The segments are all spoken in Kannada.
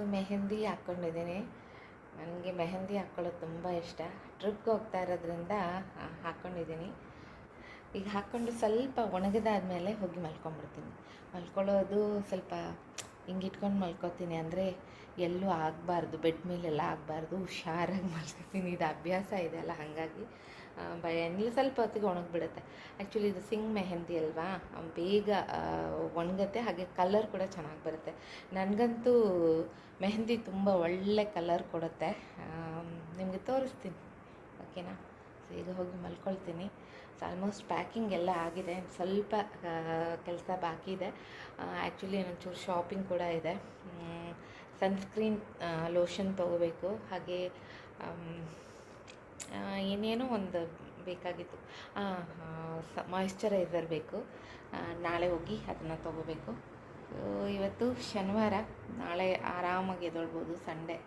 ಸೊ ಮೆಹಂದಿ ಹಾಕ್ಕೊಂಡಿದ್ದೀನಿ. ನನಗೆ ಮೆಹಂದಿ ಹಾಕ್ಕೊಳ್ಳೋದು ತುಂಬ ಇಷ್ಟ. ಟ್ರಿಪ್ಗೆ ಹೋಗ್ತಾ ಇರೋದ್ರಿಂದ ಹಾಕ್ಕೊಂಡಿದ್ದೀನಿ ಈಗ ಹಾಕ್ಕೊಂಡು ಸ್ವಲ್ಪ ಒಣಗಿದಾದ್ಮೇಲೆ ಹೋಗಿ ಮಲ್ಕೊಂಡ್ಬಿಡ್ತೀನಿ ಮಲ್ಕೊಳ್ಳೋದು ಸ್ವಲ್ಪ ಹಿಂಗೆ ಇಟ್ಕೊಂಡು ಮಲ್ಕೋತೀನಿ ಅಂದರೆ ಎಲ್ಲೂ ಆಗಬಾರ್ದು. ಬೆಡ್ ಮೇಲೆಲ್ಲ ಆಗಬಾರ್ದು. ಹುಷಾರಾಗಿ ಮಲ್ಕೋತೀನಿ. ಇದು ಅಭ್ಯಾಸ ಇದೆ ಅಲ್ಲ, ಹಾಗಾಗಿ. ಏನಿಲ್ಲ, ಸ್ವಲ್ಪ ಹೊತ್ತಿಗೆ ಒಣಗಿಬಿಡುತ್ತೆ. ಆ್ಯಕ್ಚುಲಿ ಇದು ಸಿಂಗ್ ಮೆಹಂದಿ ಅಲ್ವಾ? ಬೇಗ ಒಣಗತ್ತೆ, ಹಾಗೆ ಕಲರ್ ಕೂಡ ಚೆನ್ನಾಗಿ ಬರುತ್ತೆ. ನನಗಂತೂ ಮೆಹಂದಿ ತುಂಬ ಒಳ್ಳೆ ಕಲರ್ ಕೊಡುತ್ತೆ. ನಿಮಗೆ ತೋರಿಸ್ತೀನಿ. ಓಕೆನಾ ಸೊ ಈಗ ಹೋಗಿ ಮಲ್ಕೊಳ್ತೀನಿ. ಸೊ ಆಲ್ಮೋಸ್ಟ್ ಪ್ಯಾಕಿಂಗ್ ಎಲ್ಲ ಆಗಿದೆ. ಸ್ವಲ್ಪ ಕೆಲಸ ಬಾಕಿ ಇದೆ. ಆ್ಯಕ್ಚುಲಿ ಒಂಚೂರು ಶಾಪಿಂಗ್ ಕೂಡ ಇದೆ. ಸನ್ಸ್ಕ್ರೀನ್ ಲೋಷನ್ ತೊಗೋಬೇಕು. ಹಾಗೆ ಏನೇನೋ ಒಂದು ಬೇಕಾಗಿತ್ತು. ಮಾಯಿಶ್ಚರೈಸರ್ ಬೇಕು. ನಾಳೆ ಹೋಗಿ ಅದನ್ನು ತೊಗೋಬೇಕು. ಇವತ್ತು ಶನಿವಾರ. ನಾಳೆ ಆರಾಮಾಗಿ ಎದೊಳ್ಬೋದು ಸಂಡೇ.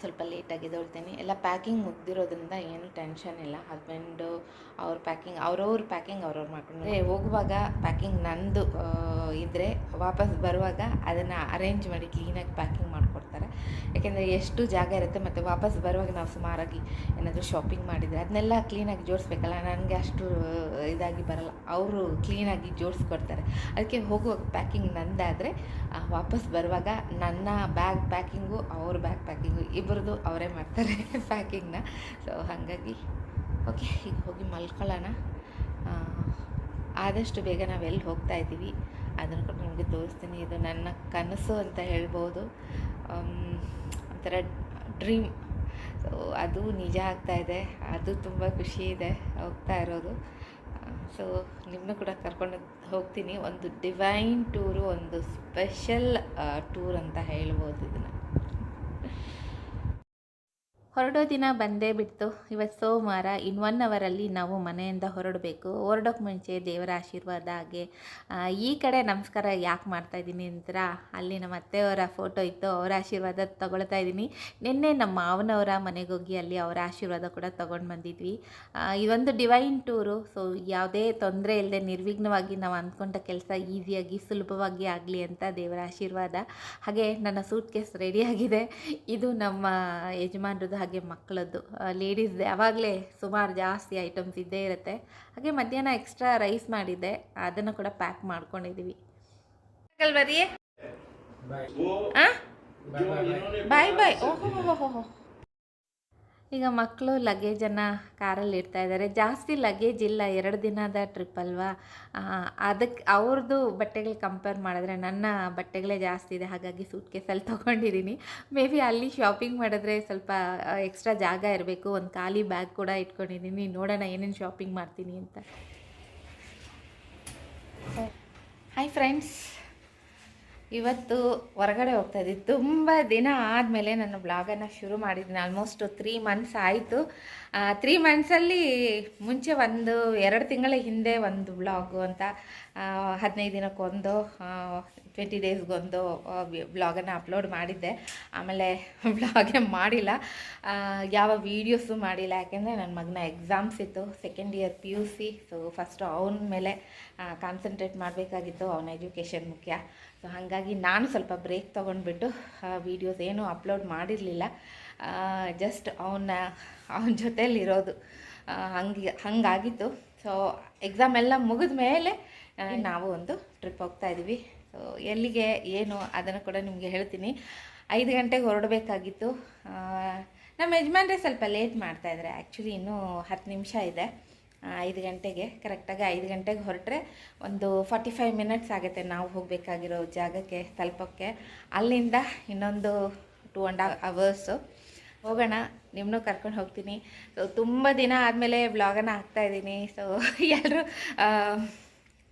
ಸ್ವಲ್ಪ ಲೇಟಾಗಿ ಎದ್ದೇಳ್ತೀನಿ. ಎಲ್ಲ ಪ್ಯಾಕಿಂಗ್ ಮುಗ್ದಿರೋದ್ರಿಂದ ಏನು ಟೆನ್ಷನ್ ಇಲ್ಲ. ಹಸ್ಬೆಂಡು ಅವ್ರ ಪ್ಯಾಕಿಂಗ್ ಅವ್ರವ್ರ ಪ್ಯಾಕಿಂಗ್ ಅವ್ರವ್ರು ಮಾಡ್ಕೊಂಡು ಹೋಗುವಾಗ ಪ್ಯಾಕಿಂಗ್ ನಂದು ಇದ್ದರೆ ವಾಪಸ್ ಬರುವಾಗ ಅದನ್ನು ಅರೇಂಜ್ ಮಾಡಿ ಕ್ಲೀನಾಗಿ ಪ್ಯಾಕಿಂಗ್ ಮಾಡಿಕೊಡ್ತಾರೆ. ಯಾಕೆಂದರೆ ಎಷ್ಟು ಜಾಗ ಇರುತ್ತೆ ಮತ್ತು ವಾಪಸ್ ಬರುವಾಗ ನಾವು ಸುಮಾರಾಗಿ ಏನಾದರೂ ಶಾಪಿಂಗ್ ಮಾಡಿದರೆ ಅದನ್ನೆಲ್ಲ ಕ್ಲೀನಾಗಿ ಜೋಡಿಸ್ಬೇಕಲ್ಲ, ನನಗೆ ಅಷ್ಟು ಇದಾಗಿ ಬರಲ್ಲ. ಅವರು ಕ್ಲೀನಾಗಿ ಜೋಡಿಸ್ಕೊಡ್ತಾರೆ. ಅದಕ್ಕೆ ಹೋಗುವಾಗ ಪ್ಯಾಕಿಂಗ್ ನಂದಾದರೆ ವಾಪಸ್ ಬರುವಾಗ ನನ್ನ ಬ್ಯಾಗ್ ಪ್ಯಾಕಿಂಗು ಅವ್ರ ಬ್ಯಾಗ್ ಪ್ಯಾಕಿಂಗು ಇಬ್ಬರದು ಅವರೇ ಮಾಡ್ತಾರೆ ಪ್ಯಾಕಿಂಗ್ನ ಸೊ ಹಾಗಾಗಿ ಓಕೆ ಈಗ ಹೋಗಿ ಮಲ್ಕೊಳ್ಳೋಣ. ಆದಷ್ಟು ಬೇಗ ನಾವು ಎಲ್ಲಿ ಹೋಗ್ತಾ ಇದ್ದೀವಿ, ಅದನ್ನು ಕೂಡ ನಿಮಗೆ ತೋರಿಸ್ತೀನಿ. ಇದು ನನ್ನ ಕನಸು ಅಂತ ಹೇಳ್ಬೋದು. ಒಂಥರ ಡ್ರೀಮ್ ಸೊ ಅದು ನಿಜ ಆಗ್ತಾ ಇದೆ. ಅದು ತುಂಬ ಖುಷಿ ಇದೆ ಹೋಗ್ತಾ ಇರೋದು. ಸೊ ನಿಮ್ಮನ್ನು ಕೂಡ ಕರ್ಕೊಂಡು ಹೋಗ್ತೀನಿ. ಒಂದು ಡಿವೈನ್ ಟೂರು ಒಂದು ಸ್ಪೆಷಲ್ ಟೂರ್ ಅಂತ ಹೇಳ್ಬೋದು ಇದನ್ನು. ಹೊರಡೋ ದಿನ ಬಂದೇ ಬಿಡ್ತು. ಇವತ್ತು ಸೋಮವಾರ, ಇನ್ ಒನ್ ಅವರಲ್ಲಿ ನಾವು ಮನೆಯಿಂದ ಹೊರಡಬೇಕು. ಹೊರಡೋಕೆ ಮುಂಚೆ ದೇವರ ಆಶೀರ್ವಾದ ಹಾಗೆ ಈ ಕಡೆ ನಮಸ್ಕಾರ ಯಾಕೆ ಮಾಡ್ತಾ ಇದ್ದೀನಿ ಅಂತರ? ಅಲ್ಲಿ ನಮ್ಮ ಅತ್ತೆಯವರ ಫೋಟೋ ಇತ್ತು, ಅವರ ಆಶೀರ್ವಾದ ತೊಗೊಳ್ತಾ ಇದ್ದೀನಿ. ನಿನ್ನೆ ನಮ್ಮ ಮಾವನವರ ಮನೆಗೆ ಹೋಗಿ ಅಲ್ಲಿ ಅವರ ಆಶೀರ್ವಾದ ಕೂಡ ತೊಗೊಂಡು ಬಂದಿದ್ವಿ. ಇದೊಂದು ಡಿವೈನ್ ಟೂರು ಸೊ ಯಾವುದೇ ತೊಂದರೆ ಇಲ್ಲದೆ ನಿರ್ವಿಘ್ನವಾಗಿ ನಾವು ಅಂದ್ಕೊಂಡ ಕೆಲಸ ಈಸಿಯಾಗಿ ಸುಲಭವಾಗಿ ಆಗಲಿ ಅಂತ ದೇವರ ಆಶೀರ್ವಾದ. ಹಾಗೆ ನನ್ನ ಸೂಟ್ ಕೇಸ್ ರೆಡಿಯಾಗಿದೆ ಇದು ನಮ್ಮ ಯಜಮಾನ್ರದ್ದು ಹಾಗೆ ಮಕ್ಕಳದ್ದು. ಲೇಡೀಸ್ ಯಾವಾಗಲೇ ಸುಮಾರು ಜಾಸ್ತಿ ಐಟಮ್ಸ್ ಇದ್ದೇ ಇರುತ್ತೆ. ಹಾಗೆ ಮಧ್ಯಾಹ್ನ ಎಕ್ಸ್ಟ್ರಾ ರೈಸ್ ಮಾಡಿದ್ದೆ. ಅದನ್ನು ಕೂಡ ಪ್ಯಾಕ್ ಮಾಡ್ಕೊಂಡಿದ್ದೀವಿ ಬರೀ ಬಾಯ್ ಬಾಯ್ ಓಹೋ ಈಗ ಮಕ್ಕಳು ಲಗೇಜನ್ನು ಕಾರಲ್ಲಿ ಇಡ್ತಾ ಇದ್ದಾರೆ. ಜಾಸ್ತಿ ಲಗೇಜ್ ಇಲ್ಲ, ಎರಡು ದಿನದ ಟ್ರಿಪ್ ಅಲ್ವಾ? ಅದಕ್ಕೆ ಅವ್ರದ್ದು ಬಟ್ಟೆಗಳು ಕಂಪೇರ್ ಮಾಡಿದ್ರೆ ನನ್ನ ಬಟ್ಟೆಗಳೇ ಜಾಸ್ತಿ ಇದೆ. ಹಾಗಾಗಿ ಸೂಟ್ ಕೇಸಲ್ಲಿ ತೊಗೊಂಡಿದ್ದೀನಿ ಮೇ ಬಿ ಅಲ್ಲಿ ಶಾಪಿಂಗ್ ಮಾಡಿದ್ರೆ ಸ್ವಲ್ಪ ಎಕ್ಸ್ಟ್ರಾ ಜಾಗ ಇರಬೇಕು. ಒಂದು ಖಾಲಿ ಬ್ಯಾಗ್ ಕೂಡ ಇಟ್ಕೊಂಡಿದ್ದೀನಿ ನೋಡೋಣ ಏನೇನು ಶಾಪಿಂಗ್ ಮಾಡ್ತೀನಿ ಅಂತ. ಹಾಯ್ ಫ್ರೆಂಡ್ಸ್ ಇವತ್ತು ಹೊರಗಡೆ ಹೋಗ್ತಾ ಇದ್ದೀವಿ ತುಂಬ ದಿನ ಆದಮೇಲೆ ನಾನು ಬ್ಲಾಗನ್ನು ಶುರು ಮಾಡಿದ್ದೀನಿ. ಆಲ್ಮೋಸ್ಟ್ ತ್ರೀ ಮಂತ್ಸ್ ಆಯಿತು. ತ್ರೀ ಮಂತ್ಸಲ್ಲಿ ಮುಂಚೆ ಒಂದು ಎರಡು ತಿಂಗಳ ಹಿಂದೆ ಒಂದು ಬ್ಲಾಗು ಅಂತ ಹದಿನೈದು ದಿನಕ್ಕೊಂದು ಟ್ವೆಂಟಿ ಡೇಸ್ಗೊಂದು ಬ್ಲಾಗನ್ನು ಅಪ್ಲೋಡ್ ಮಾಡಿದ್ದೆ. ಆಮೇಲೆ ಬ್ಲಾಗೇ ಮಾಡಿಲ್ಲ. ಯಾವ ವೀಡಿಯೋಸು ಮಾಡಿಲ್ಲ. ಯಾಕೆಂದರೆ ನನ್ನ ಮಗನ ಎಕ್ಸಾಮ್ಸ್ ಇತ್ತು second year P U C so first ಅವನ ಮೇಲೆ ಕಾನ್ಸಂಟ್ರೇಟ್ ಮಾಡಬೇಕಾಗಿತ್ತು. ಅವನ ಎಜುಕೇಷನ್ ಮುಖ್ಯ. ಸೊ ಹಾಗಾಗಿ ನಾನು ಸ್ವಲ್ಪ ಬ್ರೇಕ್ ತೊಗೊಂಡ್ಬಿಟ್ಟು ವೀಡಿಯೋಸ್ ಏನೂ ಅಪ್ಲೋಡ್ ಮಾಡಿರಲಿಲ್ಲ. ಜಸ್ಟ್ ಅವನ ಅವನ ಜೊತೆಯಲ್ಲಿರೋದು ಹಂಗೆ, ಹಂಗಾಗಿತ್ತು. ಸೊ ಎಕ್ಸಾಮ್ ಎಲ್ಲ ಮುಗಿದ ಮೇಲೆ ನಾವು ಒಂದು ಟ್ರಿಪ್ ಹೋಗ್ತಾ ಇದ್ದೀವಿ ಸೊ ಎಲ್ಲಿಗೆ, ಏನು, ಅದನ್ನು ಕೂಡ ನಿಮಗೆ ಹೇಳ್ತೀನಿ. ಐದು ಗಂಟೆಗೆ ಹೊರಡಬೇಕಾಗಿತ್ತು. ನಮ್ಮ ಯಜಮಾನ್ರೆ ಸ್ವಲ್ಪ ಲೇಟ್ ಮಾಡ್ತಾಯಿದ್ದಾರೆ ಆ್ಯಕ್ಚುಲಿ ಇನ್ನೂ ಹತ್ತು ನಿಮಿಷ ಇದೆ. ಐದು ಗಂಟೆಗೆ ಕರೆಕ್ಟಾಗಿ ಐದು ಗಂಟೆಗೆ ಹೊರಟ್ರೆ ಒಂದು ಫಾರ್ಟಿ ಫೈವ್ ಮಿನಿಟ್ಸ್ ಆಗುತ್ತೆ ನಾವು ಹೋಗಬೇಕಾಗಿರೋ ಜಾಗಕ್ಕೆ, ತಲುಪೋಕ್ಕೆ. ಅಲ್ಲಿಂದ ಇನ್ನೊಂದು ಟೂ ಆ್ಯಂಡ್ ಅವರ್ಸು ಹೋಗೋಣ ನಿಮ್ಮನ್ನು ಕರ್ಕೊಂಡು ಹೋಗ್ತೀನಿ. ಸೊ ತುಂಬ ದಿನ ಆದಮೇಲೆ ಬ್ಲಾಗನ್ನು ಹಾಕ್ತಾಯಿದ್ದೀನಿ ಸೊ ಎಲ್ಲರೂ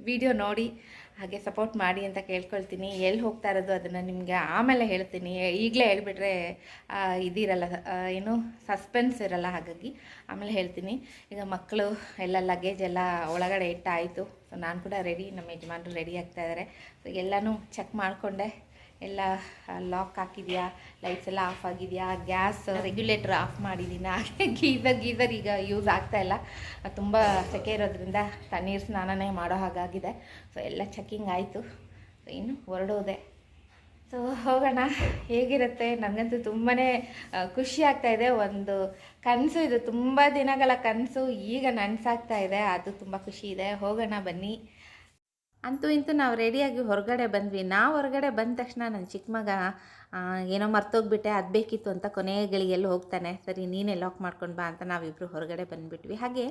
ವಿಡಿಯೋ ನೋಡಿ, ಹಾಗೆ ಸಪೋರ್ಟ್ ಮಾಡಿ ಅಂತ ಕೇಳ್ಕೊಳ್ತೀನಿ. ಎಲ್ಲಿ ಹೋಗ್ತಾ ಇರೋದು ಅದನ್ನು ನಿಮಗೆ ಆಮೇಲೆ ಹೇಳ್ತೀನಿ. ಈಗಲೇ ಹೇಳಿಬಿಟ್ರೆ ಇದಿರಲ್ಲ ಏನು ಸಸ್ಪೆನ್ಸ್ ಇರಲ್ಲ ಹಾಗಾಗಿ ಆಮೇಲೆ ಹೇಳ್ತೀನಿ. ಈಗ ಮಕ್ಕಳು ಎಲ್ಲ ಲಗೇಜ್ ಎಲ್ಲ ಒಳಗಡೆ ಇಟ್ಟಾಯಿತು. ಸೊ ನಾನು ಕೂಡ ರೆಡಿ ನಮ್ಮ ಯಜಮಾನರು ರೆಡಿ ಆಗ್ತಾ ಇದ್ದಾರೆ ಸೊ ಎಲ್ಲನೂ ಚೆಕ್ ಮಾಡಿಕೊಂಡೆ. ಎಲ್ಲ ಲಾಕ್ ಹಾಕಿದೆಯಾ? ಲೈಟ್ಸ್ ಎಲ್ಲ ಆಫ್ ಆಗಿದೆಯಾ? ಗ್ಯಾಸ್ ರೆಗ್ಯುಲೇಟರ್ ಆಫ್ ಮಾಡಿದ್ದೀನಿ ಹಾಗೆ ಗೀಸರ್ ಈಗ ಯೂಸ್ ಆಗ್ತಾ ಇಲ್ಲ. ತುಂಬ ಸೆಕೆ ಇರೋದ್ರಿಂದ ತಣ್ಣೀರು ಸ್ನಾನನೇ ಮಾಡೋ ಹಾಗಾಗಿದೆ. ಸೊ ಎಲ್ಲ ಚೆಕ್ಕಿಂಗ್ ಆಯಿತು. ಸೊ ಇನ್ನು ಹೊರಡೋದೆ. ಸೊ ಹೋಗೋಣ. ಹೇಗಿರುತ್ತೆ? ನನಗಂತೂ ತುಂಬಾ ಖುಷಿ ಆಗ್ತಾ ಇದೆ. ಒಂದು ಕನಸು ಇದು. ತುಂಬ ದಿನಗಳ ಕನಸು. ಈಗ ನನಸಾಗ್ತಾ ಇದೆ. ಅದು ತುಂಬ ಖುಷಿ ಇದೆ. ಹೋಗೋಣ ಬನ್ನಿ. ಅಂತೂ ಇಂತೂ ನಾವು ರೆಡಿಯಾಗಿ ಹೊರಗಡೆ ಬಂದ್ವಿ. ನಾವು ಹೊರಗಡೆ ಬಂದ ತಕ್ಷಣ ನನ್ನ ಚಿಕ್ಕ ಮಗ ಏನೋ ಮರ್ತೋಗ್ಬಿಟ್ಟೆ, ಅದು ಬೇಕಿತ್ತು ಅಂತ ಕೊನೆಯ ಗಳಿಗೆಲ್ಲ ಹೋಗ್ತಾನೆ. ಸರಿ, ನೀನೇ ಲಾಕ್ ಮಾಡ್ಕೊಂಡು ಬಾ ಅಂತ ನಾವಿಬ್ಬರು ಹೊರಗಡೆ ಬಂದುಬಿಟ್ವಿ. ಹಾಗೆ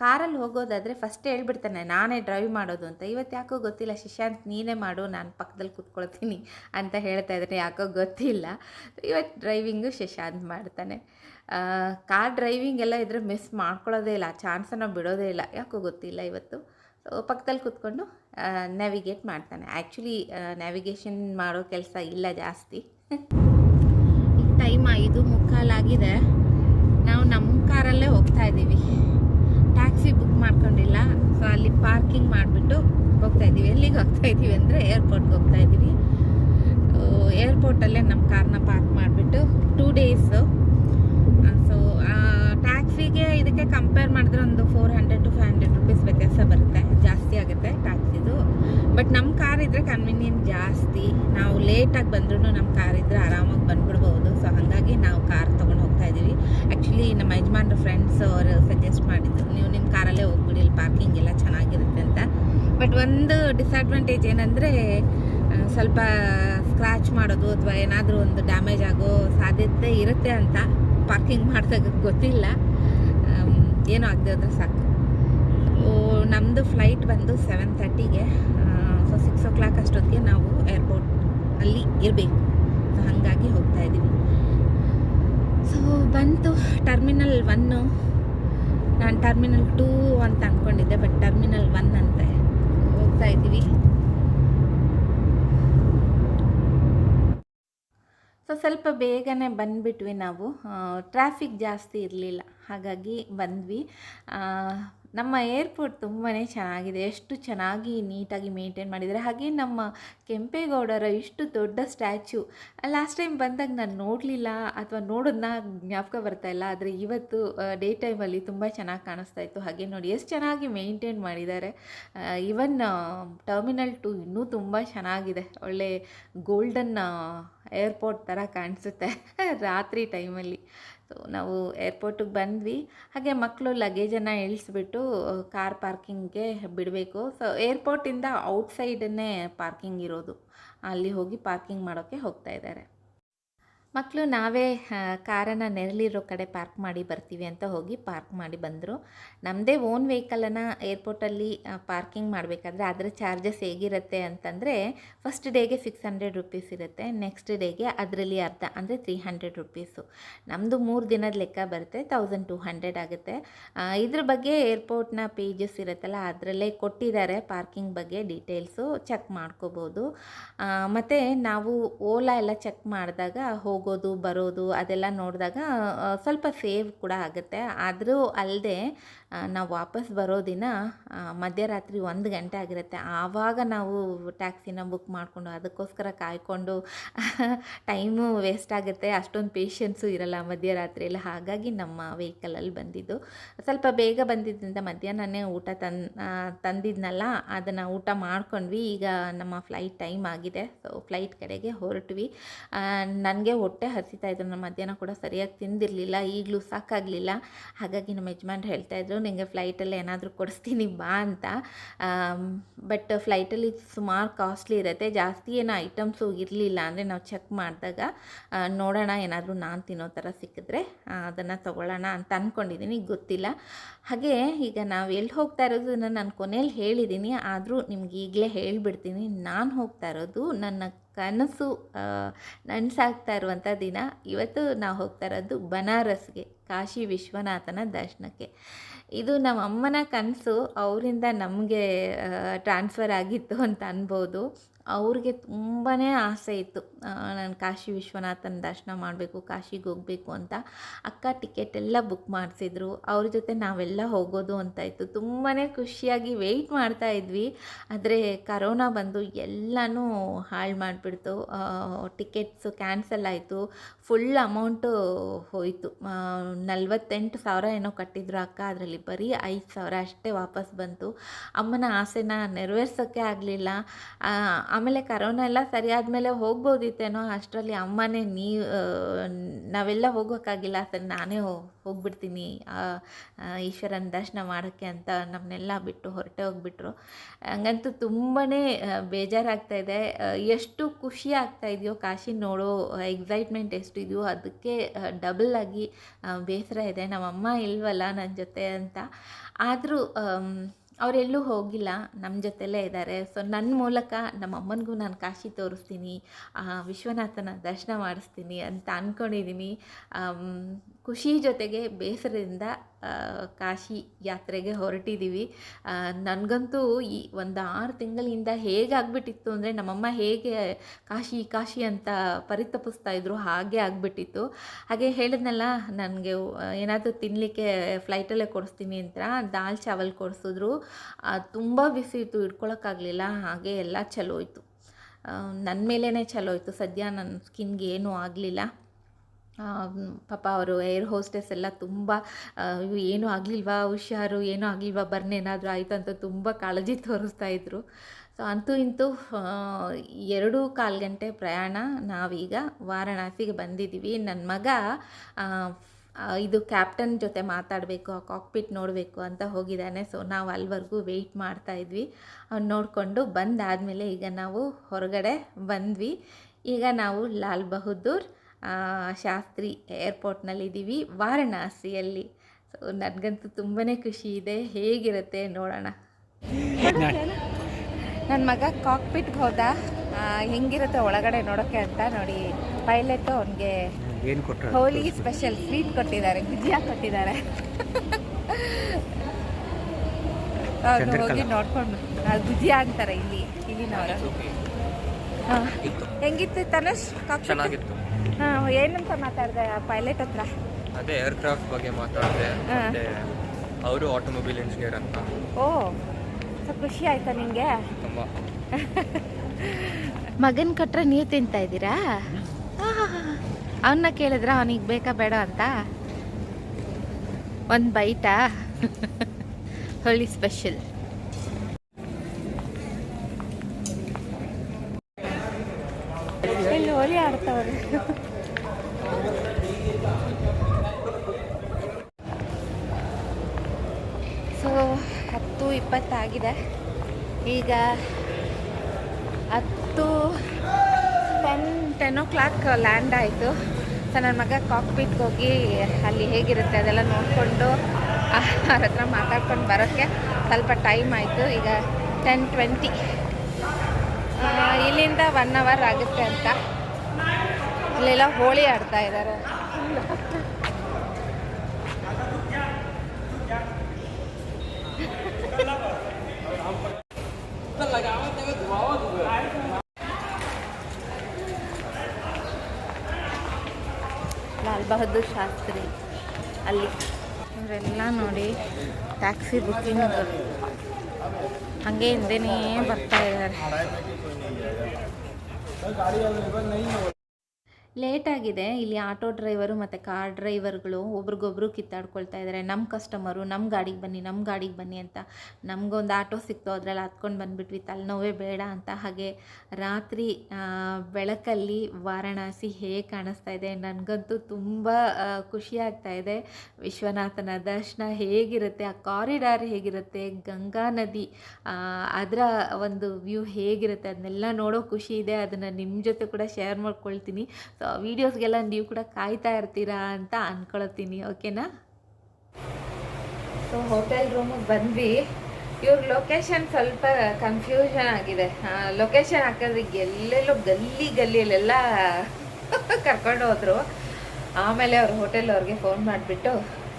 ಕಾರಲ್ಲಿ ಹೋಗೋದಾದರೆ ಫಸ್ಟ್ ಹೇಳ್ಬಿಡ್ತಾನೆ, ನಾನೇ ಡ್ರೈವ್ ಮಾಡೋದು ಅಂತ. ಇವತ್ತು ಯಾಕೋ ಗೊತ್ತಿಲ್ಲ, ಶಿಶಾಂತ್ ನೀನೇ ಮಾಡು, ನಾನು ಪಕ್ಕದಲ್ಲಿ ಕೂತ್ಕೊಳ್ತೀನಿ ಅಂತ ಹೇಳ್ತಾ ಇದ್ರೆ ಯಾಕೋ ಗೊತ್ತಿಲ್ಲ. ಇವತ್ತು ಡ್ರೈವಿಂಗು ಶಶಾಂತ್ ಮಾಡ್ತಾನೆ. ಕಾರ್ ಡ್ರೈವಿಂಗ್ ಎಲ್ಲ ಇದ್ರೆ ಮಿಸ್ ಮಾಡ್ಕೊಳ್ಳೋದೇ ಇಲ್ಲ ಚಾನ್ಸನ್ನು ಬಿಡೋದೇ ಇಲ್ಲ. ಯಾಕೋ ಗೊತ್ತಿಲ್ಲ ಇವತ್ತು. ಪಕ್ಕದಲ್ಲಿ ಕೂತ್ಕೊಂಡು ನ್ಯಾವಿಗೇಟ್ ಮಾಡ್ತಾನೆ. ಆ್ಯಕ್ಚುಲಿ ನ್ಯಾವಿಗೇಷನ್ ಮಾಡೋ ಕೆಲಸ ಇಲ್ಲ ಜಾಸ್ತಿ. ಈಗ ಟೈಮ್ ಐದು ಮುಕ್ಕಾಲಾಗಿದೆ ನಾವು ನಮ್ಮ ಕಾರಲ್ಲೇ ಹೋಗ್ತಾ ಇದ್ದೀವಿ. ಟ್ಯಾಕ್ಸಿ ಬುಕ್ ಮಾಡ್ಕೊಂಡಿಲ್ಲ. ಸೊ ಅಲ್ಲಿ ಪಾರ್ಕಿಂಗ್ ಮಾಡಿಬಿಟ್ಟು ಹೋಗ್ತಾ ಇದ್ದೀವಿ. ಎಲ್ಲಿಗೆ ಹೋಗ್ತಾ ಇದ್ದೀವಿ ಅಂದರೆ ಏರ್ಪೋರ್ಟ್ಗೆ ಹೋಗ್ತಾ ಇದ್ದೀವಿ. ಏರ್ಪೋರ್ಟಲ್ಲೇ ನಮ್ಮ ಕಾರನ್ನ ಪಾರ್ಕ್ ಮಾಡಿಬಿಟ್ಟು ಟೂ ಡೇಸು ಸೊ ಟ್ಯಾಕ್ಸಿಗೆ ಇದಕ್ಕೆ ಕಂಪೇರ್ ಮಾಡಿದ್ರೆ ಒಂದು four hundred to five hundred rupees ವ್ಯತ್ಯಾಸ ಬರುತ್ತೆ. ಜಾಸ್ತಿ ಆಗುತ್ತೆ ಟ್ಯಾಕ್ಸಿದು ಬಟ್ ನಮ್ಮ ಕಾರ್ ಇದ್ರೆ ಕನ್ವೀನಿಯಂಟ್ ಜಾಸ್ತಿ. ನಾವು ಲೇಟಾಗಿ ಬಂದ್ರೂ ನಮ್ಮ ಕಾರ್ ಇದ್ರೆ ಆರಾಮಾಗಿ ಬಂದ್ಬಿಡ್ಬೋದು. ಸೊ ಹಾಗಾಗಿ ನಾವು ಕಾರ್ ತೊಗೊಂಡು ಹೋಗ್ತಾ ಇದ್ದೀವಿ ಆ್ಯಕ್ಚುಲಿ ನಮ್ಮ ಯಜಮಾನ್ರ ಫ್ರೆಂಡ್ಸ್ ಅವರು ಸಜೆಸ್ಟ್ ಮಾಡಿದ್ರು, ನೀವು ನಿಮ್ಮ ಕಾರಲ್ಲೇ ಹೋಗ್ಬಿಡಿ, ಇಲ್ಲಿ ಪಾರ್ಕಿಂಗ್ ಎಲ್ಲ ಚೆನ್ನಾಗಿರುತ್ತೆ ಅಂತ. ಬಟ್ ಒಂದು ಡಿಸ್ಅಡ್ವಾಂಟೇಜ್ ಏನಂದರೆ ಸ್ವಲ್ಪ ಸ್ಕ್ರ್ಯಾಚ್ ಮಾಡೋದು ಅಥವಾ ಏನಾದರೂ ಒಂದು ಡ್ಯಾಮೇಜ್ ಆಗೋ ಸಾಧ್ಯತೆ ಇರುತ್ತೆ ಅಂತ. ಪಾರ್ಕಿಂಗ್ ಮಾಡಿದಾಗ ಗೊತ್ತಿಲ್ಲ. ಏನೂ ಆಗದೆ ಹೋದ್ರೆ ಸಾಕು. ಓ ನಮ್ಮದು ಫ್ಲೈಟ್ ಬಂದು ಸೆವೆನ್ ತರ್ಟಿಗೆ ಸೊ ಸಿಕ್ಸ್ ಓ ಕ್ಲಾಕ್ ಅಷ್ಟೊತ್ತಿಗೆ ನಾವು ಏರ್ಪೋರ್ಟ್ ಅಲ್ಲಿ ಇರಬೇಕು. ಸೊ ಹಾಗಾಗಿ ಹೋಗ್ತಾ ಇದ್ದೀವಿ. ಸೊ ಬಂತು ಟರ್ಮಿನಲ್ ಒನ್ನು ನಾನು ಟರ್ಮಿನಲ್ ಟೂ ಅಂತ ಅಂದ್ಕೊಂಡಿದ್ದೆ ಬಟ್ ಟರ್ಮಿನಲ್ ಒನ್ ಅಂತೆ ಹೋಗ್ತಾ ಇದ್ದೀವಿ. ಸೊ ಸ್ವಲ್ಪ ಬೇಗನೆ ಬಂದುಬಿಟ್ವಿ ನಾವು. ಟ್ರಾಫಿಕ್ ಜಾಸ್ತಿ ಇರಲಿಲ್ಲ. ಹಾಗಾಗಿ ಬಂದ್ವಿ. ನಮ್ಮ ಏರ್ಪೋರ್ಟ್ ತುಂಬಾ ಚೆನ್ನಾಗಿದೆ. ಎಷ್ಟು ಚೆನ್ನಾಗಿ ನೀಟಾಗಿ ಮೇಂಟೈನ್ ಮಾಡಿದ್ದಾರೆ. ಹಾಗೆ ನಮ್ಮ ಕೆಂಪೇಗೌಡರ ಇಷ್ಟು ದೊಡ್ಡ ಸ್ಟ್ಯಾಚ್ಯೂ, ಲಾಸ್ಟ್ ಟೈಮ್ ಬಂದಾಗ ನಾನು ನೋಡಲಿಲ್ಲ ಅಥವಾ ನೋಡೋದನ್ನ ಜ್ಞಾಪಕ ಬರ್ತಾ ಇಲ್ಲ. ಆದರೆ ಇವತ್ತು ಡೇ ಟೈಮಲ್ಲಿ ತುಂಬ ಚೆನ್ನಾಗಿ ಕಾಣಿಸ್ತಾ ಇತ್ತು. ಹಾಗೆ ನೋಡಿ ಎಷ್ಟು ಚೆನ್ನಾಗಿ ಮೇಂಟೈನ್ ಮಾಡಿದ್ದಾರೆ. ಇವನ್ ಟರ್ಮಿನಲ್ ಟು ಇನ್ನೂ ತುಂಬ ಚೆನ್ನಾಗಿದೆ. ಒಳ್ಳೆ ಗೋಲ್ಡನ್ ಏರ್ಪೋರ್ಟ್ ಥರ ಕಾಣಿಸುತ್ತೆ ರಾತ್ರಿ ಟೈಮಲ್ಲಿ. ಸೊ ನಾವು ಏರ್ಪೋರ್ಟಿಗೆ ಬಂದ್ವಿ. ಹಾಗೆ ಮಕ್ಕಳು ಲಗೇಜನ್ನು ಇಳಿಸ್ಬಿಟ್ಟು ಕಾರ್ ಪಾರ್ಕಿಂಗ್ಗೆ ಬಿಡಬೇಕು. ಸೊ ಏರ್ಪೋರ್ಟಿಂದ ಔಟ್ಸೈಡನ್ನೇ ಪಾರ್ಕಿಂಗ್ ಇರೋದು. ಅಲ್ಲಿ ಹೋಗಿ ಪಾರ್ಕಿಂಗ್ ಮಾಡೋಕ್ಕೆ ಹೋಗ್ತಾ ಇದ್ದಾರೆ. ಮಕ್ಕಳು ನಾವೇ ಕಾರನ್ನು ನೆರಳಿರೋ ಕಡೆ ಪಾರ್ಕ್ ಮಾಡಿ ಬರ್ತೀವಿ ಅಂತ ಹೋಗಿ ಪಾರ್ಕ್ ಮಾಡಿ ಬಂದರು. ನಮ್ಮದೇ ಓನ್ ವೆಹಿಕಲನ್ನು ಏರ್ಪೋರ್ಟಲ್ಲಿ ಪಾರ್ಕಿಂಗ್ ಮಾಡಬೇಕಾದ್ರೆ ಅದರ ಚಾರ್ಜಸ್ ಹೇಗಿರುತ್ತೆ ಅಂತಂದರೆ ಫಸ್ಟ್ ಡೇಗೆ ಸಿಕ್ಸ್ ಹಂಡ್ರೆಡ್ ರುಪೀಸ್ ಇರುತ್ತೆ, ನೆಕ್ಸ್ಟ್ ಡೇಗೆ ಅದರಲ್ಲಿ ಅರ್ಧ, ಅಂದರೆ ತ್ರೀ ಹಂಡ್ರೆಡ್ ರುಪೀಸು. ನಮ್ಮದು ಮೂರು ದಿನದ ಲೆಕ್ಕ ಬರುತ್ತೆ ತೌಸಂಡ್ ಟು ಹಂಡ್ರೆಡ್ ಆಗುತ್ತೆ. ಇದ್ರ ಬಗ್ಗೆ ಏರ್ಪೋರ್ಟ್ನ ಪೇಜಸ್ ಇರುತ್ತಲ್ಲ, ಅದರಲ್ಲೇ ಕೊಟ್ಟಿದ್ದಾರೆ ಪಾರ್ಕಿಂಗ್ ಬಗ್ಗೆ ಡೀಟೇಲ್ಸು, ಚೆಕ್ ಮಾಡ್ಕೋಬೋದು. ಮತ್ತು ನಾವು ಓಲಾ ಎಲ್ಲ ಚೆಕ್ ಮಾಡಿದಾಗ ಹೋಗೋದು, ಬರೋದು ಅದೆಲ್ಲ ನೋಡಿದಾಗ ಸ್ವಲ್ಪ ಸೇವ್ ಕೂಡ ಆಗುತ್ತೆ. ಆದರೂ ಅಲ್ಲದೆ ನಾವು ವಾಪಸ್ ಬರೋ ದಿನ ಮಧ್ಯರಾತ್ರಿ ಒಂದು ಗಂಟೆ ಆಗಿರುತ್ತೆ. ಆವಾಗ ನಾವು ಟ್ಯಾಕ್ಸಿನ ಬುಕ್ ಮಾಡಿಕೊಂಡು ಅದಕ್ಕೋಸ್ಕರ ಕಾಯ್ಕೊಂಡು ಟೈಮು ವೇಸ್ಟ್ ಆಗುತ್ತೆ. ಅಷ್ಟೊಂದು ಪೇಷನ್ಸು ಇರಲ್ಲ ಮಧ್ಯರಾತ್ರಿಯಲ್ಲಿ ಹಾಗಾಗಿ ನಮ್ಮ ವೆಹಿಕಲಲ್ಲಿ ಬಂದಿದ್ದು. ಸ್ವಲ್ಪ ಬೇಗ ಬಂದಿದ್ದರಿಂದ ಮಧ್ಯಾಹ್ನನೇ ಊಟ ತನ್ ತಂದಿದ್ನಲ್ಲ, ಅದನ್ನು ಊಟ ಮಾಡ್ಕೊಂಡ್ವಿ. ಈಗ ನಮ್ಮ ಫ್ಲೈಟ್ ಟೈಮ್ ಆಗಿದೆ. ಸೊ, ಫ್ಲೈಟ್ ಕಡೆಗೆ ಹೊರಟ್ವಿ. ನನಗೆ ಹೊಟ್ಟೆ ಹಸಿತಾ ಇದ್ರು, ನಮ್ಮ ಮಧ್ಯಾಹ್ನ ಕೂಡ ಸರಿಯಾಗಿ ತಿಂದಿರಲಿಲ್ಲ, ಈಗಲೂ ಸಾಕಾಗಲಿಲ್ಲ. ಹಾಗಾಗಿ ನಮ್ಮ ಯಜಮಾನ್ರು ಹೇಳ್ತಾಯಿದ್ರು ನಿಮಗೆ ಫ್ಲೈಟಲ್ಲಿ ಏನಾದರೂ ಕೊಡಿಸ್ತೀನಿ, ಬಾ ಅಂತ. ಬಟ್ ಫ್ಲೈಟಲ್ಲಿ ಸುಮಾರು ಕಾಸ್ಟ್ಲಿ ಇರುತ್ತೆ. ಜಾಸ್ತಿ ಏನು ಐಟಮ್ಸು ಇರಲಿಲ್ಲ ಅಂದರೆ ನಾವು ಚೆಕ್ ಮಾಡಿದಾಗ ನೋಡೋಣ, ಏನಾದರೂ ನಾನು ತಿನ್ನೋ ಥರ ಸಿಕ್ಕಿದ್ರೆ ಅದನ್ನು ತೊಗೊಳ್ಳೋಣ ಅಂತ ಅಂದ್ಕೊಂಡಿದ್ದೀನಿ ಗೊತ್ತಿಲ್ಲ. ಹಾಗೆ ಈಗ ನಾವು ಎಲ್ಲಿ ಹೋಗ್ತಾ ಇರೋದನ್ನು ನಾನು ಕೊನೆಯಲ್ಲಿ ಹೇಳಿದ್ದೀನಿ ಆದರೂ ನಿಮ್ಗೆ ಈಗಲೇ ಹೇಳಿಬಿಡ್ತೀನಿ, ನಾನು ಹೋಗ್ತಾ ಇರೋದು ನನ್ನ ಕನಸು ನನಸಾಗ್ತಾ ಇರುವಂಥ ದಿನ. ಇವತ್ತು ನಾವು ಹೋಗ್ತಾ ಇರೋದು ಬನಾರಸ್ಗೆ, ಕಾಶಿ ವಿಶ್ವನಾಥನ ದರ್ಶನಕ್ಕೆ. ಇದು ನಮ್ಮ ಅಮ್ಮನ ಕನಸು, ಅವರಿಂದ ನಮಗೆ ಟ್ರಾನ್ಸ್ಫರ್ ಆಗಿತ್ತು ಅಂತ ಅನ್ಬೋದು. ಅವ್ರಿಗೆ ತುಂಬಾ ಆಸೆ ಇತ್ತು ನಾನು ಕಾಶಿ ವಿಶ್ವನಾಥನ ದರ್ಶನ ಮಾಡಬೇಕು, ಕಾಶಿಗೆ ಹೋಗಬೇಕು ಅಂತ. ಅಕ್ಕ ಟಿಕೆಟ್ ಎಲ್ಲ ಬುಕ್ ಮಾಡಿಸಿದ್ರು. ಅವ್ರ ಜೊತೆ ನಾವೆಲ್ಲ ಹೋಗೋದು ಅಂತ ಇತ್ತು. ತುಂಬಾ ಖುಷಿಯಾಗಿ ವೆಯ್ಟ್ ಮಾಡ್ತಾ ಇದ್ವಿ. ಆದರೆ ಕರೋನಾ ಬಂದು ಎಲ್ಲನೂ ಹಾಳು ಮಾಡಿಬಿಡ್ತು. ಟಿಕೆಟ್ಸು ಕ್ಯಾನ್ಸಲ್ ಆಯಿತು. ಫುಲ್ ಅಮೌಂಟು ಹೋಯಿತು. ನಲ್ವತ್ತೆಂಟು ಸಾವಿರ ಏನೋ ಕಟ್ಟಿದ್ರು ಅಕ್ಕ. ಅದರಲ್ಲಿ ಬರೀ ಐದು ಸಾವಿರ ಅಷ್ಟೇ ವಾಪಸ್ ಬಂತು. ಅಮ್ಮನ ಆಸೆನ ನೆರವೇರ್ಸೋಕ್ಕೆ ಆಗಲಿಲ್ಲ. ಆಮೇಲೆ ಕರೋನಾ ಎಲ್ಲ ಸರಿ ಆದಮೇಲೆ ಹೋಗ್ಬೋದಿತ್ತೇನೋ ಅಷ್ಟರಲ್ಲಿ ಅಮ್ಮನೇ ನೀವು ನಾವೆಲ್ಲ ಹೋಗೋಕ್ಕಾಗಿಲ್ಲ, ಸರಿ ನಾನೇ ಹೋಗ್ಬಿಡ್ತೀನಿ ಈಶ್ವರನ ದರ್ಶನ ಮಾಡೋಕ್ಕೆ ಅಂತ ನಮ್ಮನ್ನೆಲ್ಲ ಬಿಟ್ಟು ಹೊರಟೆ ಹೋಗ್ಬಿಟ್ರು. ಹಂಗಂತೂ ತುಂಬಾ ಬೇಜಾರಾಗ್ತಾ ಇದೆ. ಎಷ್ಟು ಖುಷಿ ಆಗ್ತಾ ಇದೆಯೋ, ಕಾಶಿ ನೋಡೋ ಎಕ್ಸೈಟ್ಮೆಂಟ್ ಎಷ್ಟು ಇದೆಯೋ, ಅದಕ್ಕೆ ಡಬಲ್ ಆಗಿ ಬೇಸರ ಇದೆ. ನಮ್ಮಮ್ಮ ಇಲ್ವಲ್ಲ ನನ್ನ ಜೊತೆ ಅಂತ. ಆದರೂ ಅವರೆಲ್ಲೂ ಹೋಗಿಲ್ಲ ನಮ್ಮ ಜೊತೆಲೇ ಇದ್ದಾರೆ ಸೊ ನನ್ನ ಮೂಲಕ ನಮ್ಮ ಅಮ್ಮನಿಗೂ ನಾನು ಕಾಶಿ ತೋರಿಸ್ತೀನಿ ವಿಶ್ವನಾಥನ ದರ್ಶನ ಮಾಡಿಸ್ತೀನಿ ಅಂತ ಅಂದ್ಕೊಂಡಿದ್ದೀನಿ ಖುಷಿ ಜೊತೆಗೆ ಬೇಸರದಿಂದ ಕಾಶಿ ಯಾತ್ರೆಗೆ ಹೊರಟಿದ್ದೀವಿ ನನಗಂತೂ ಈ ಒಂದು ಆರು ತಿಂಗಳಿಂದ ಹೇಗೆ ಆಗಿಬಿಟ್ಟಿತ್ತು ಅಂದರೆ, ನಮ್ಮಮ್ಮ ಹೇಗೆ ಕಾಶಿ ಕಾಶಿ ಅಂತ ಪರಿತಪಿಸ್ತಾ ಇದ್ರು ಹಾಗೆ ಆಗಿಬಿಟ್ಟಿತ್ತು. ಹಾಗೆ ಹೇಳಿದ್ನಲ್ಲ, ನನಗೆ ಏನಾದರೂ ತಿನ್ನಲಿಕ್ಕೆ ಫ್ಲೈಟಲ್ಲೇ ಕೊಡಿಸ್ತೀನಿ ಅಂತ ದಾಲ್ ಚಾವಲ್ ಕೊಡಿಸಿದ್ರು. ತುಂಬ ಬಿಸಿ ಇತ್ತು ಇಟ್ಕೊಳಕ್ಕಾಗಲಿಲ್ಲ ಹಾಗೆ ಎಲ್ಲ ಚಲೋ ಇತ್ತು ನನ್ನ ಮೇಲೇ ಚಲೋ ಇತ್ತು ಸದ್ಯ ನನ್ನ ಸ್ಕಿನ್ಗೆ ಏನೂ ಆಗಲಿಲ್ಲ. ಪಾಪ ಅವರು ಏರ್ ಹೋಸ್ಟೆಸ್ ಎಲ್ಲ ತುಂಬ ಏನೂ ಆಗಲಿಲ್ವಾ ಹುಷಾರು, ಏನೂ ಆಗಲಿಲ್ವಾ ಬರ್ನೇನಾದರೂ ಆಯಿತು ಅಂತ ತುಂಬ ಕಾಳಜಿ ತೋರಿಸ್ತಾ ಇದ್ರು. ಸೊ ಅಂತೂ ಇಂತೂ ಎರಡು ಕಾಲು ಗಂಟೆ ಪ್ರಯಾಣ ನಾವೀಗ ವಾರಣಾಸಿಗೆ ಬಂದಿದ್ದೀವಿ. ನನ್ನ ಮಗ ಇದು ಕ್ಯಾಪ್ಟನ್ ಜೊತೆ ಮಾತಾಡಬೇಕು, ಆ ಕಾಕ್ಪಿಟ್ ನೋಡಬೇಕು ಅಂತ ಹೋಗಿದ್ದಾನೆ. ಸೊ ನಾವು ಅಲ್ಲಿವರೆಗೂ ವೆಯ್ಟ್ ಮಾಡ್ತಾ ಇದ್ವಿ. ಅವ್ನು ನೋಡಿಕೊಂಡು ಬಂದಾದಮೇಲೆ ಈಗ ನಾವು ಹೊರಗಡೆ ಬಂದ್ವಿ. ಈಗ ನಾವು ಲಾಲ್ ಬಹದ್ದೂರ್ ಶಾಸ್ತ್ರಿ ಏರ್ಪೋರ್ಟ್ನಲ್ಲಿದ್ದೀವಿ ವಾರಣಾಸಿಯಲ್ಲಿ. ಸೊ ನನಗಂತೂ ತುಂಬಾ ಖುಷಿ ಇದೆ. ಹೇಗಿರುತ್ತೆ ನೋಡೋಣ. ನನ್ನ ಮಗ ಕಾಕ್ಪಿಟ್ಗೆ ಹೋದ. ಹೆಂಗಿರುತ್ತೆ ಒಳಗಡೆ ನೋಡೋಕ್ಕೆ ಅಂತ ನೋಡಿ ಪೈಲಟ್ ಅವನಿಗೆ ಹೋಲಿ ಸ್ಪೆಷಲ್ ಸ್ವೀಟ್ ಕೊಟ್ಟಿದ್ದಾರೆ ಗುಜಿಯಾ ಕೊಟ್ಟಿದ್ದಾರೆ. ಅವ್ನು. ಹೋಗಿ ನೋಡ್ಕೊಂಡು ಅದು ಗುಜಿಯಾ ಅಂತಾರೆ ಇಲ್ಲಿ ಇಲ್ಲಿನವರು. ಹಾಂ. ಹೆಂಗಿತ್ತು ತನಸ್ ಕಾಕ್ಪಿಟ್ ಚೆನ್ನಾಗಿತ್ತು. ಹಾಂ ಏನಂತ ಮಾತಾಡಿದೆ ಪೈಲಟ್ ಹತ್ರ? ಅದೇ ಏರ್ಕ್ರಾಫ್ಟ್ ಬಗ್ಗೆ ಮಾತಾಡಿದೆ ಹಾ. ಮತ್ತೆ ಅವರು ಆಟೋಮೊಬೈಲ್ ಇಂಜಿನಿಯರ್ ಅಂತ. ಓ ಸೊ ಖುಷಿ ಆಯ್ತಾ ನಿಮಗೆ ತುಂಬ. ಮಗನ್ ಕೊಟ್ರೆ ನೀವು ತಿಂತಾ ಇದ್ದೀರಾ? ಅವನ್ನ ಕೇಳಿದ್ರ ಅವನಿಗೆ ಬೇಕಾ ಬೇಡ ಅಂತ? ಒಂದು ಬೈಟಾ? ಹೋಳಿ ಸ್ಪೆಷಲ್ ಇಲ್ಲಿ ಹೋಲಿ ಆಡ್ತವ್ರೆ? ಇಪ್ಪತ್ತಾಗಿದೆ. ಈಗ ಹತ್ತು ten ten o'clock land ಆಯಿತು. ಸೊ ನನ್ನ ಮಗ ಕಾಕ್ಪಿಟ್ಗೆ ಹೋಗಿ ಅಲ್ಲಿ ಹೇಗಿರುತ್ತೆ ಅದೆಲ್ಲ ನೋಡಿಕೊಂಡು ಅವ್ರ ಹತ್ರ ಮಾತಾಡ್ಕೊಂಡು ಬರೋಕ್ಕೆ ಸ್ವಲ್ಪ ಟೈಮ್ ಆಯಿತು. ಈಗ ಟೆನ್ ಟ್ವೆಂಟಿ ಇಲ್ಲಿಂದ ಒನ್ ಅವರ್ ಆಗುತ್ತೆ ಅಂತ. ಅಲ್ಲೆಲ್ಲ ಹೋಳಿ ಆಡ್ತಾ ಇದ್ದಾರೆ ಲಾಲ್ ಬಹದ್ದೂರ್ ಶಾಸ್ತ್ರಿ ಅಲ್ಲಿ. ಇವರೆಲ್ಲ ನೋಡಿ ಟ್ಯಾಕ್ಸಿ ಬುಕ್ಕಿಂಗ್ ಹಂಗೆ ಹಿಂದೆನೇ ಬರ್ತಾ ಇದ್ದಾರೆ. ಲೇಟ್ ಆಗಿದೆ ಇಲ್ಲಿ ಆಟೋ ಡ್ರೈವರು ಮತ್ತು ಕಾರ್ ಡ್ರೈವರ್ಗಳು ಒಬ್ರಿಗೊಬ್ರು ಕಿತ್ತಾಡ್ಕೊಳ್ತಾ ಇದ್ದಾರೆ. ನಮ್ಮ ಕಸ್ಟಮರು ನಮ್ಮ ಗಾಡಿಗೆ ಬನ್ನಿ ನಮ್ಮ ಗಾಡಿಗೆ ಬನ್ನಿ ಅಂತ ನಮಗೊಂದು ಆಟೋ ಸಿಕ್ತು, ಅದರಲ್ಲಿ ಹತ್ಕೊಂಡು ಬಂದುಬಿಟ್ವಿ. ತಲೆನೋವೇ ಬೇಡ ಅಂತ. ಹಾಗೆ ರಾತ್ರಿ ಬೆಳಕಲ್ಲಿ ವಾರಣಾಸಿ ಹೇಗೆ ಕಾಣಿಸ್ತಾ ಇದೆ? ನನಗಂತೂ ತುಂಬ ಖುಷಿಯಾಗ್ತಾ ಇದೆ. ವಿಶ್ವನಾಥನ ದರ್ಶನ ಹೇಗಿರುತ್ತೆ? ಆ ಕಾರಿಡಾರ್ ಹೇಗಿರುತ್ತೆ? ಗಂಗಾ ನದಿ ಅದರ ಒಂದು ವ್ಯೂ ಹೇಗಿರುತ್ತೆ? ಅದನ್ನೆಲ್ಲ ನೋಡೋ ಖುಷಿ ಇದೆ. ಅದನ್ನು ನಿಮ್ಮ ಜೊತೆ ಕೂಡ ಶೇರ್ ಮಾಡ್ಕೊಳ್ತೀನಿ. ಸೊ ವೀಡಿಯೋಸ್ಗೆಲ್ಲ ನೀವು ಕೂಡ ಕಾಯ್ತಾ ಇರ್ತೀರಾ ಅಂತ ಅಂದ್ಕೊಳ್ತೀನಿ ಓಕೆನಾ ಸೊ ಹೋಟೆಲ್ ರೂಮಿಗೆ ಬಂದ್ವಿ. ಇವ್ರ ಲೊಕೇಶನ್ ಸ್ವಲ್ಪ ಕನ್ಫ್ಯೂಷನ್ ಆಗಿದೆ. ಲೊಕೇಶನ್ ಹಾಕಿದ್ರೆ ಎಲ್ಲೆಲ್ಲೋ ಗಲ್ಲಿ ಗಲ್ಲಿಯಲ್ಲೆಲ್ಲ ಕರ್ಕೊಂಡು ಹೋದರು. ಆಮೇಲೆ ಅವ್ರ ಹೋಟೆಲ್ ಅವ್ರಿಗೆ ಫೋನ್ ಮಾಡಿಬಿಟ್ಟು,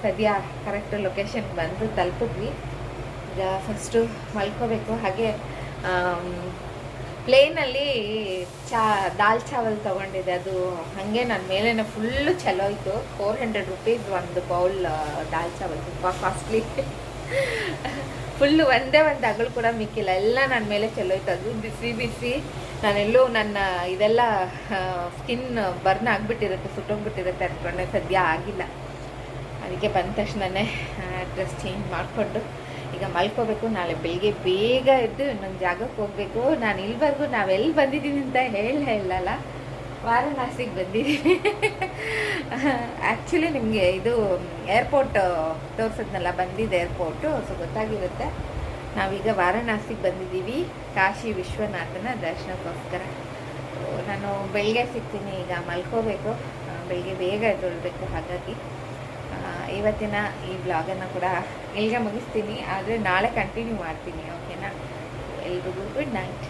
ಸದ್ಯ ಕರೆಕ್ಟ್ ಲೊಕೇಶನ್ ಬಂದು ತಲುಪಿದ್ವಿ. ಈಗ ಫಸ್ಟು ಮಲ್ಕೋಬೇಕು. ಹಾಗೆ ಪ್ಲೇನಲ್ಲಿ ಚಾ, ದಾಲ್ ಚಾವಲ್ ತೊಗೊಂಡಿದ್ದೆ. ಅದು ಹಾಗೆ ನನ್ನ ಮೇಲೇನೆ ಫುಲ್ಲು ಚಲೋ ಇತ್ತು ಫೋರ್ ಹಂಡ್ರೆಡ್ ರುಪೀಸ್ ಒಂದು ಬೌಲ್ ದಾಲ್ ಚಾವಲ್. ತುಂಬ ಕಾಸ್ಟ್ಲಿ ಫುಲ್ಲು ಒಂದೇ ಒಂದು ಅಗಳು ಕೂಡ ಮಿಕ್ಕಿಲ್ಲ. ಎಲ್ಲ ನನ್ನ ಮೇಲೆ ಚಲೋ ಇತ್ತು ಅದು ಬಿಸಿ ಬಿಸಿ. ನಾನೆಲ್ಲೂ ನನ್ನ ಇದೆಲ್ಲ ಸ್ಕಿನ್ ಬರ್ನ್ ಆಗಿಬಿಟ್ಟಿರುತ್ತೆ, ಸುಟ್ಟೋಗ್ಬಿಟ್ಟಿರುತ್ತೆ ಅಂದ್ಕೊಂಡೆ ಸದ್ಯ ಆಗಿಲ್ಲ. ಅದಕ್ಕೆ ಬಂದ ತಕ್ಷಣನೇ ಡ್ರೆಸ್ ಚೇಂಜ್ ಮಾಡಿಕೊಂಡು ಈಗ ಮಲ್ಕೋಬೇಕು, ನಾಳೆ ಬೆಳಿಗ್ಗೆ ಬೇಗ ಎದ್ದು ಇನ್ನೊಂದು ಜಾಗಕ್ಕೆ ಹೋಗಬೇಕು. ನಾನು ಇಲ್ಲಿವರೆಗೂ ನಾವೆಲ್ಲಿ ಬಂದಿದ್ದೀನಿ ಅಂತ ಹೇಳ ಹೇಳಲ್ಲ ವಾರಣಾಸಿಗೆ ಬಂದಿದ್ದೀನಿ ಆ್ಯಕ್ಚುಲಿ ನಿಮಗೆ ಇದು ಏರ್ಪೋರ್ಟ್ ತೋರಿಸಿದ್ನಲ್ಲ ಬಂದಿದ್ದು ಏರ್ಪೋರ್ಟು ಸೊ ಗೊತ್ತಾಗಿರುತ್ತೆ. ನಾವೀಗ ವಾರಣಾಸಿಗೆ ಬಂದಿದ್ದೀವಿ ಕಾಶಿ ವಿಶ್ವನಾಥನ ದರ್ಶನಕ್ಕೋಸ್ಕರ. ನಾನು ಬೆಳಿಗ್ಗೆ ಸಿಗ್ತೀನಿ, ಈಗ ಮಲ್ಕೋಬೇಕು. ಬೆಳಗ್ಗೆ ಬೇಗ ಎದ್ದೊಳ್ಬೇಕು ಹಾಗಾಗಿ. ಇವತ್ತಿನ ಈ ಬ್ಲಾಗನ್ನು ಕೂಡ ಇಲ್ಲಿಗೆ ಮುಗಿಸ್ತೀನಿ. ಆದರೆ ನಾಳೆ ಕಂಟಿನ್ಯೂ ಮಾಡ್ತೀನಿ ಓಕೆನಾ ಎಲ್ರಿಗೂ ಗುಡ್ ನೈಟ್